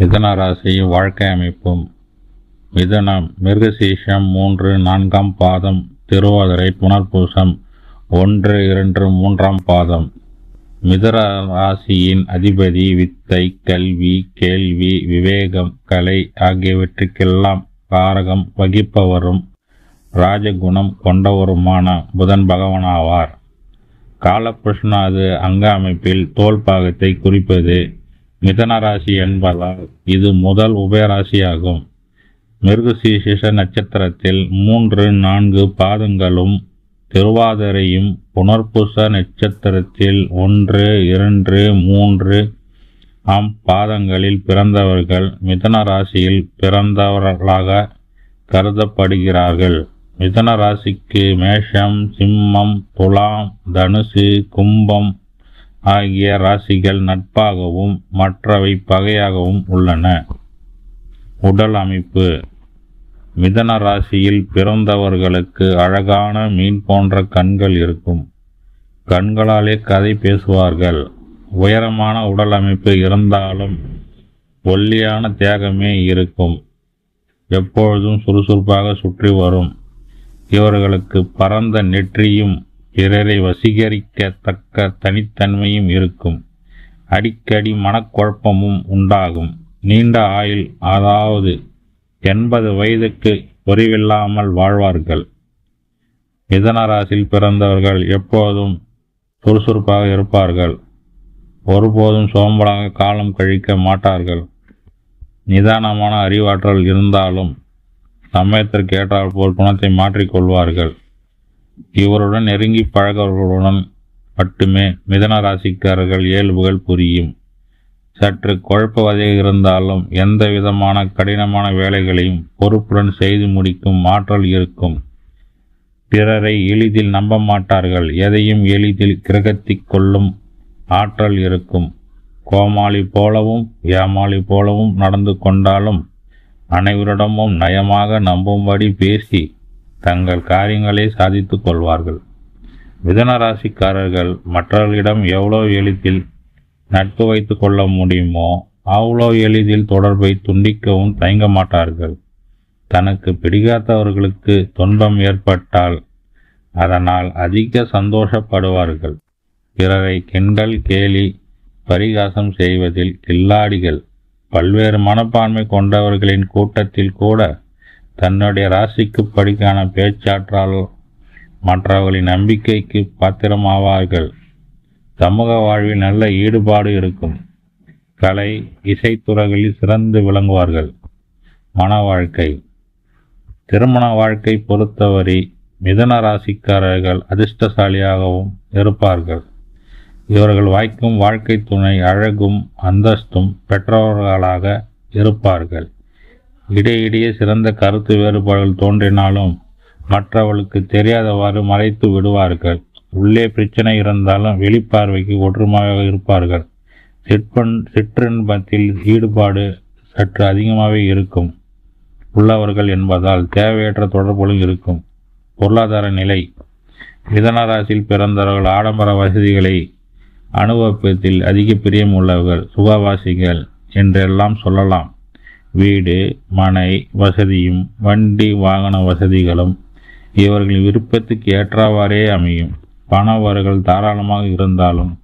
மிதன ராசி வாழ்க்கை அமைப்பும் மிதனம் மிருகசீஷம் மூன்று நான்காம் பாதம் திருவாதிரை புனர்பூசம் ஒன்று இரண்டு மூன்றாம் பாதம். மிதன ராசியின் அதிபதி வித்தை கல்வி கேள்வி விவேகம் கலை ஆகியவற்றுக்கெல்லாம் காரகம் வகிப்பவரும் ராஜகுணம் கொண்டவருமான புதன் பகவானாவார். காலபுருஷனாது அங்க அமைப்பில் தோல் பாகத்தை குறிப்பது மிதன ராசி என்பதால் இது முதல் உபயராசியாகும். மிருகசீசிஷ நட்சத்திரத்தில் மூன்று நான்கு பாதங்களும் திருவாதிரையும் புனர்பூச நட்சத்திரத்தில் ஒன்று இரண்டு மூன்று. ஆம் பாதங்களில் பிறந்தவர்கள் மிதன ராசியில் பிறந்தவர்களாக கருதப்படுகிறார்கள். மிதன ராசிக்கு மேஷம் சிம்மம் துலாம் தனுசு கும்பம் ஆகிய ராசிகள் நட்பாகவும் மற்றவை பகையாகவும் உள்ளன. உடல் அமைப்பு. மிதன ராசியில் பிறந்தவர்களுக்கு அழகான மீன் போன்ற கண்கள் இருக்கும். கண்களாலே கதை பேசுவார்கள். உயரமான உடல் அமைப்பு இருந்தாலும் ஒல்லியான தியாகமே இருக்கும். எப்பொழுதும் சுறுசுறுப்பாக சுற்றி வரும். இவர்களுக்கு பரந்த நெற்றியும் பிறரை வசீகரிக்கத்தக்க தனித்தன்மையும் இருக்கும். அடிக்கடி மனக்குழப்பமும் உண்டாகும். நீண்ட ஆயுள் அதாவது எண்பது வயதுக்கு குறைவில்லாமல் வாழ்வார்கள். மிதனராசில் பிறந்தவர்கள் எப்போதும் சுறுசுறுப்பாக இருப்பார்கள். ஒருபோதும் சோம்பலாக காலம் கழிக்க மாட்டார்கள். நிதானமான அறிவாற்றல் இருந்தாலும் சமயத்திற்கு ஏற்றால் போல் குணத்தை மாற்றிக்கொள்வார்கள். இவருடன் நெருங்கி பழகவர்களுடன் மட்டுமே மிதன ராசிக்காரர்கள் இயல்புகள் புரியும். சற்று குழப்பவதையாக இருந்தாலும் எந்த விதமான கடினமான வேலைகளையும் பொறுப்புடன் செய்து முடிக்கும் ஆற்றல் இருக்கும். பிறரை எளிதில் நம்ப மாட்டார்கள். எதையும் எளிதில் கிரகத்திக் கொள்ளும் ஆற்றல் இருக்கும். கோமாளி போலவும் ஏமாளி போலவும் நடந்து கொண்டாலும் அனைவரிடமும் நயமாக நம்பும்படி பேசி தங்கள் காரியங்களை சாதித்து கொள்வார்கள். மிதன ராசிக்காரர்கள் மற்றவர்களிடம் எவ்வளோ எளிதில் நட்பு வைத்து கொள்ள முடியுமோ அவ்வளோ எளிதில் தொடர்பை துண்டிக்கவும் தயங்க மாட்டார்கள். தனக்கு பிடிக்காதவர்களுக்கு துன்பம் ஏற்பட்டால் அதனால் அதிக சந்தோஷப்படுவார்கள். பிறரை கிண்டல் கேலி பரிகாசம் செய்வதில் கில்லாடிகள் பல்வேறு மனப்பான்மை கொண்டவர்களின் கூட்டத்தில் கூட தன்னுடைய ராசிக்கு படிக்கான பேச்சாற்றால் மற்றவர்களின் நம்பிக்கைக்கு பாத்திரமாவார்கள். சமூக வாழ்வில் நல்ல ஈடுபாடு இருக்கும். கலை இசைத்துறைகளில் சிறந்து விளங்குவார்கள். மன வாழ்க்கை. திருமண வாழ்க்கை பொறுத்தவரை மிதன ராசிக்காரர்கள் அதிர்ஷ்டசாலியாகவும் இருப்பார்கள். இவர்கள் வாய்க்கும் வாழ்க்கை துணை அழகும் அந்தஸ்தும் பெற்றவர்களாக இருப்பார்கள். இடையிடையே சிறந்த கருத்து வேறுபாடுகள் தோன்றினாலும் மற்றவர்களுக்கு தெரியாதவாறு மறைத்து விடுவார்கள். உள்ளே பிரச்சனை இருந்தாலும் வெளிப்பார்வைக்கு ஒற்றுமையாக இருப்பார்கள். சிற்பன் சிற்றின்பத்தில் ஈடுபாடு சற்று அதிகமாகவே இருக்கும். உள்ளவர்கள் என்பதால் தேவையற்ற தொடர்புகளும் இருக்கும். பொருளாதார நிலை. மிதனராசியில் பிறந்தவர்கள் ஆடம்பர வசதிகளை அனுபவத்தில் அதிக பிரியம் உள்ளவர்கள் சுகவாசிகள் என்றெல்லாம் சொல்லலாம். வீடு மனை வசதியும் வண்டி வாகன வசதிகளும் இவர்களின் விருப்பத்துக்கு ஏற்றவாறே அமையும். பணவர்கள் தாராளமாக இருந்தாலும்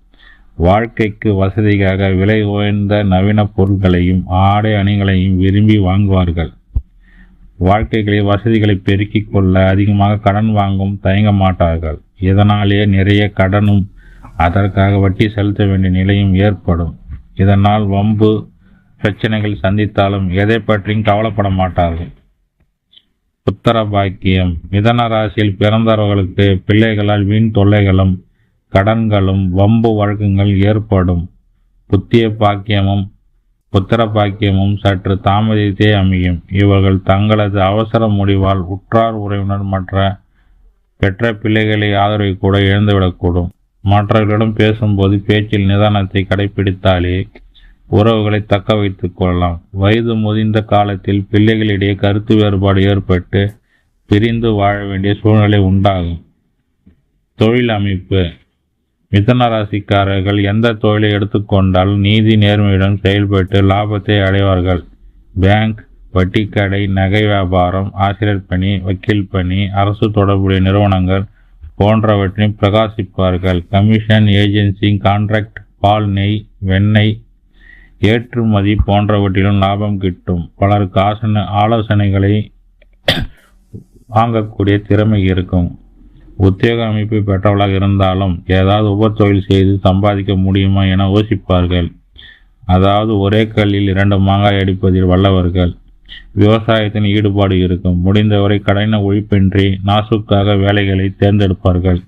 வாழ்க்கைக்கு வசதிக்காக விலை உயர்ந்த நவீன பொருட்களையும் ஆடை அணிகளையும் விரும்பி வாங்குவார்கள். வாழ்க்கைகளில் வசதிகளை பெருக்கிக் கொள்ள அதிகமாக கடன் வாங்கும் தயங்க மாட்டார்கள். இதனாலேயே நிறைய கடனும் அதற்காக வட்டி செலுத்த வேண்டிய நிலையும் ஏற்படும். இதனால் வம்பு பிரச்சனைகள் சந்தித்தாலும் எதை பற்றியும் கவலைப்பட மாட்டார்கள். புத்தர பாக்கியம். மிதன ராசியில் பிறந்தவர்களுக்கு பிள்ளைகளால் வீண் தொல்லைகளும் கடன்களும் வம்பு வழக்குகள் ஏற்படும். புத்திய பாக்கியமும் புத்திர பாக்கியமும் சற்று தாமதித்தே அமையும். இவர்கள் தங்களது அவசர முடிவால் உற்றார் உறவினர் மற்ற பெற்ற பிள்ளைகளை ஆதரவை கூட இழந்துவிடக்கூடும். மற்றவர்களிடம் பேசும்போது பேச்சில் நிதானத்தை கடைபிடித்தாலே உறவுகளை தக்க வைத்து கொள்ளலாம். வயது முதிர்ந்த காலத்தில் பிள்ளைகளிடையே கருத்து வேறுபாடு ஏற்பட்டு பிரிந்து வாழ வேண்டிய சூழ்நிலை உண்டாகும். தொழில் அமைப்பு. மிதன ராசிக்காரர்கள் எந்த தொழிலை எடுத்துக்கொண்டால் நீதி நேர்மையுடன் செயல்பட்டு லாபத்தை அடைவார்கள். பேங்க் வட்டிக்கடை நகை வியாபாரம் ஆசிரியர் பணி வக்கீல் பணி அரசு தொடர்புடைய நிறுவனங்கள் போன்றவற்றை பிரகாசிப்பார்கள். கமிஷன் ஏஜென்சி கான்ட்ராக்ட் பால் நெய் வெண்ணெய் ஏற்றுமதி போன்றவற்றிலும் லாபம் கிட்டும். பலருக்கு ஆசன ஆலோசனைகளை வாங்கக்கூடிய திறமை இருக்கும். உத்தியோக அமைப்பு பெற்றவளாக இருந்தாலும் ஏதாவது உபத்தொழில் செய்து சம்பாதிக்க முடியுமா என யோசிப்பார்கள். அதாவது ஒரே கல்லில் இரண்டு மாங்காய் அடிப்பதில் வல்லவர்கள். விவசாயத்தின் ஈடுபாடு இருக்கும். முடிந்தவரை கடின ஒழிப்பின்றி நாசுக்காக வேலைகளை தேர்ந்தெடுப்பார்கள்.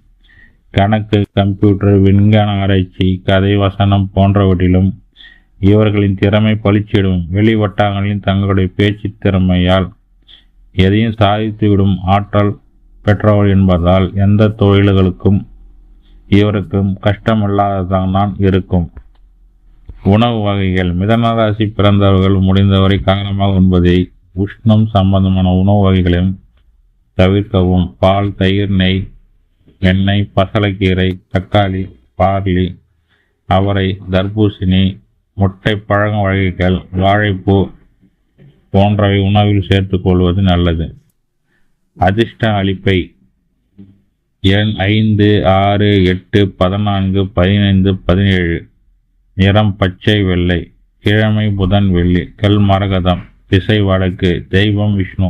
கணக்கு கம்ப்யூட்டர் விஞ்ஞான ஆராய்ச்சி கதை வசனம் போன்றவற்றிலும் இவர்களின் திறமை பளிச்சிடும் வெளி வட்டாரங்களின் தங்களுடைய பேச்சு திறமையால் எதையும் சாதித்துவிடும் ஆற்றல் பெற்றவர் என்பதால் எந்த தொழில்களுக்கும் இவருக்கும் கஷ்டமில்லாததான் இருக்கும். உணவு வகைகள். மிதன ராசி பிறந்தவர்கள் முடிந்தவரை காரணமாக உண்பதை உஷ்ணம் சம்பந்தமான உணவு வகைகளையும் தவிர்க்கவும். பால் தயிர் நெய் எண்ணெய் பசலைக்கீரை தக்காளி பார்லி அவரை தர்பூசணி முட்டை பழங்க வகைகள் வாழைப்பூ போன்றவை உணவில் சேர்த்துக்கொள்வது நல்லது. அதிர்ஷ்ட அளிப்பை. எண் ஐந்து ஆறு எட்டு பதினான்கு பதினைந்து பதினேழு. நிறம் பச்சை வெள்ளை. கிழமை புதன் வெள்ளி. கல் மரகதம். திசை வடக்கு. தெய்வம் விஷ்ணு.